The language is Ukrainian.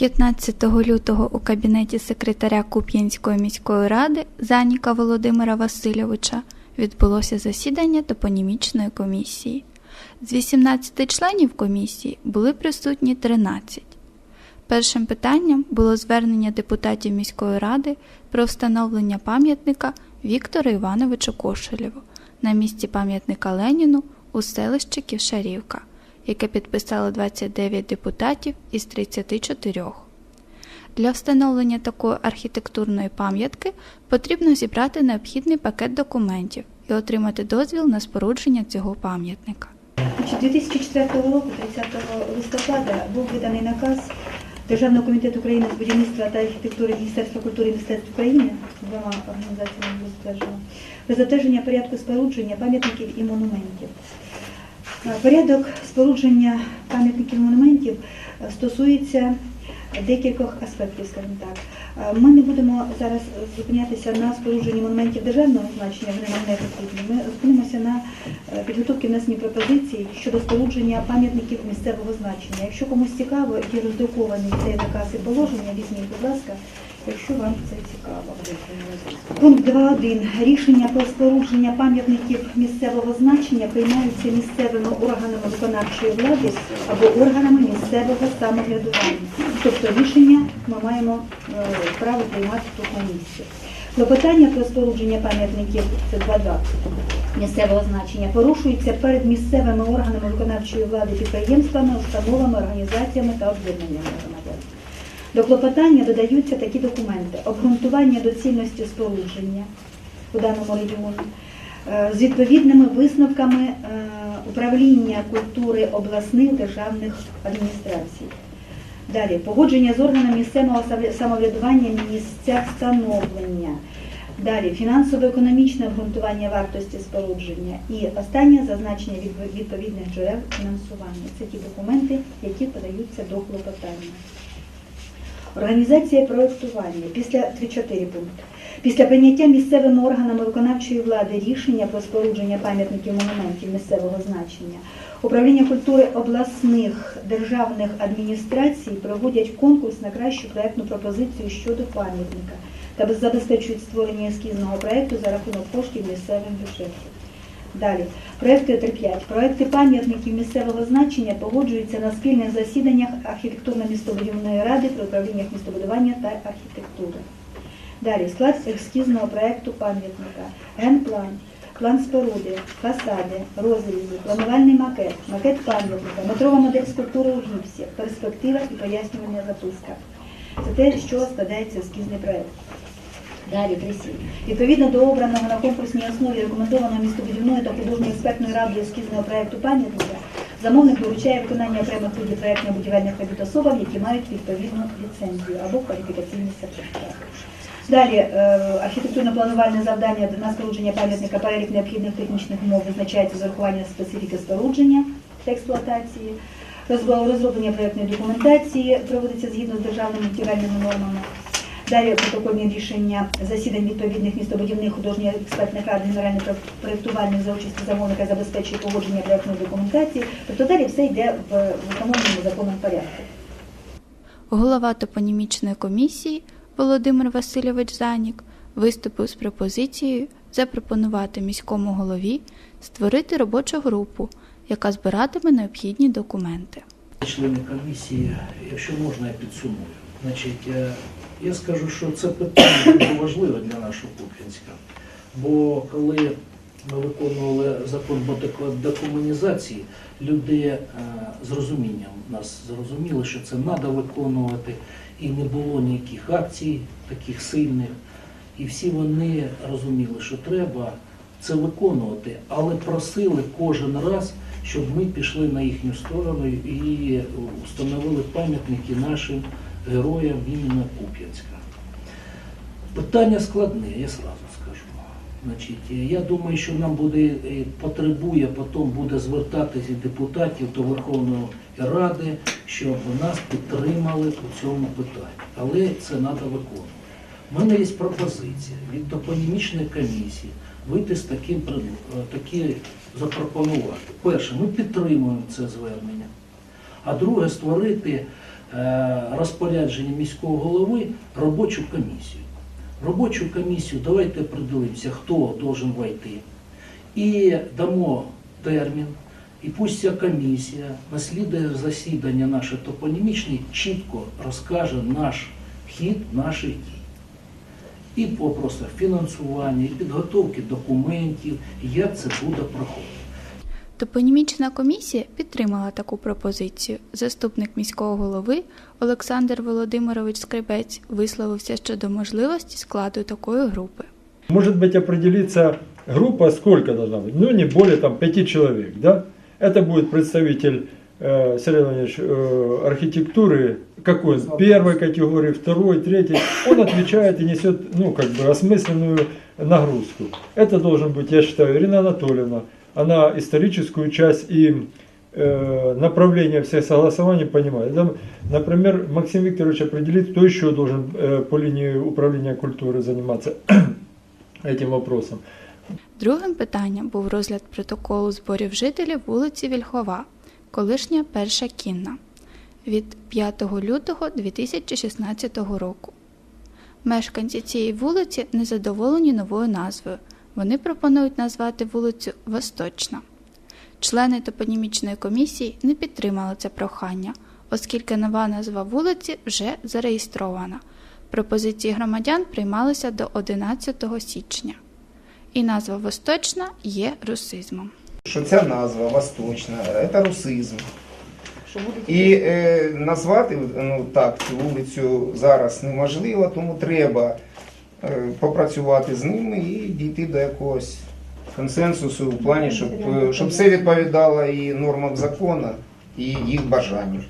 15 лютого у кабінеті секретаря Куп'янської міської ради Заніка Володимира Васильовича відбулося засідання топонімічної комісії. З 18 членів комісії були присутні 13. Першим питанням було звернення депутатів міської ради про встановлення пам'ятника Віктору Івановичу Кошелєву на місці пам'ятника Леніну у селищі Ківшарівка, яке підписало 29 депутатів із 34. Для встановлення такої архітектурної пам'ятки потрібно зібрати необхідний пакет документів і отримати дозвіл на спорудження цього пам'ятника. Значить, 2004 року, 30 листопада, був виданий наказ Державного комітету України з будівництва та архітектури Міністерства культури і мистецтв України, двома організаціями затверджено, про затвердження порядку спорудження пам'ятників і монументів. Е, Порядок спорудження пам'ятників монументів е, стосується декількох аспектів, скажімо так. Е, Ми не будемо зараз зупинятися на спорудженні монументів державного значення, вони нам не потрібні. Ми зупинимося на підготовці внесені пропозицій щодо спорудження пам'ятників місцевого значення. Якщо комусь цікаво, є роздрукований цей наказ і положення, візьміть, будь ласка, якщо вам це цікаво. Пункт 2.1. Рішення про спорудження пам'ятників місцевого значення приймаються місцевими органами виконавчої влади або органами місцевого самоврядування. Тобто рішення ми маємо е, право приймати тут на місці. Клопотання про спорудження пам'ятників це 2.2 місцевого значення порушується перед місцевими органами виконавчої влади, підприємствами, установами, організаціями та об'єднаннями громадян. До клопотання додаються такі документи: обґрунтування доцільності спорудження у даному регіоні е, з відповідними висновками е, управління культури обласних державних адміністрацій. Далі погодження з органами місцевого самоврядування місця встановлення. Далі фінансово-економічне обґрунтування вартості спорудження. І останнє зазначення відповідних джерел фінансування. Це ті документи, які подаються до клопотання. Організація проєктування після 3-4 пункти. Після прийняття місцевими органами виконавчої влади рішення про спорудження пам'ятників монументів місцевого значення, управління культури обласних державних адміністрацій проводять конкурс на кращу проєктну пропозицію щодо пам'ятника та забезпечують створення ескізного проєкту за рахунок коштів місцевих бюджетів. Далі, проекти 3.5. Проекти пам'ятників місцевого значення погоджуються на спільних засіданнях архітектурно-містобудівної ради при управліннях містобудування та архітектури. Далі, склад ескізного проекту пам'ятника, генплан, план споруди, фасади, розрізи, планувальний макет, макет пам'ятника, метрова модель скульптури у гіпсі, перспектива і пояснювальна записка. Це те, чого складається ескізний проект. Далі присіль. Відповідно до обраного на конкурсній основі рекомендованого містобудівною та художньою експертною радою ескізного проекту пам'ятника, замовник доручає виконання окремих видів проєктно-будівельних робіт особам, які мають відповідну ліцензію або кваліфікаційний сертифікат. Далі е, архітектурно-планувальне завдання на спорудження пам'ятника перелік необхідних технічних умов визначається з урахуванням специфіки спорудження та експлуатації. Розроблення проєктної документації проводиться згідно з державними будівельними нормами. Далі протокольні рішення засідань відповідних містобудівних художніх експертних рад генеральних проєктувальних за участі замовника забезпечує погодження проєктної документації. Тобто далі все йде в встановленому законом порядку. Голова топонімічної комісії Володимир Васильович Занік виступив з пропозицією запропонувати міському голові створити робочу групу, яка збиратиме необхідні документи. Члени комісії, якщо можна, я підсумую. Значить, е, я скажу, що це питання дуже важливе для нашого Куп'янська. Бо коли ми виконували закон по декомунізації, люди е, з розумінням нас зрозуміли, що це треба виконувати, і не було ніяких акцій таких сильних. І всі вони розуміли, що треба це виконувати, але просили кожен раз, щоб ми пішли на їхню сторону і встановили пам'ятники нашим героям іменно Куп'янська. Питання складне, я сразу скажу. Значить, я думаю, що нам буде е, потребує, потім буде звертатися депутатів до Верховної Ради, щоб нас підтримали у цьому питанні. Але це треба виконувати. У мене є пропозиція від топонімічної комісії вийти з таким е, такі запропонувати. Перше, ми підтримуємо це звернення. А друге, створити розпорядження міського голови робочу комісію. Робочу комісію давайте приділимося, хто должен войти. І дамо термін, і пусть ця комісія наслідує засідання наше топонімічне, чітко розкаже наш хід наших дій. І по вопросах фінансування, і підготовки документів, як це буде проходити. Топонімічна комісія підтримала таку пропозицію. Заступник міського голови Олександр Володимирович Скрибець висловився щодо можливості складу такої групи. Может быть, определиться группа, сколько должна быть? Ну, не более там пяти человек, да? Это будет представитель э, Сергей Леонидович, э, архитектуры, какой он, первой категории, второй, третьей. Он отвечает и несет, ну, как бы, осмысленную нагрузку. Это должен быть, я считаю, Ирина Анатольевна. Она историческую часть и э, направление всех согласований понимает. Там, например, Максим Викторович определит, кто еще должен э, по линии управления культуры заниматься этим вопросом. Другим питанням був розгляд протоколу зборів жителів вулиці Вільхова, колишня перша кінна, від 5 лютого 2016 року. Мешканці цієї вулиці незадоволені новою назвою. Вони пропонують назвати вулицю Восточна. Члени топонімічної комісії не підтримали це прохання, оскільки нова назва вулиці вже зареєстрована. Пропозиції громадян приймалися до 11 січня. І назва Восточна є русизмом. що ця назва Восточна, це русизм. І е, назвати ну, так, цю вулицю зараз неможливо, тому треба попрацювати з ними і дійти до якогось консенсусу в плані, щоб, е, щоб все відповідало і нормам закону, і їх бажанню.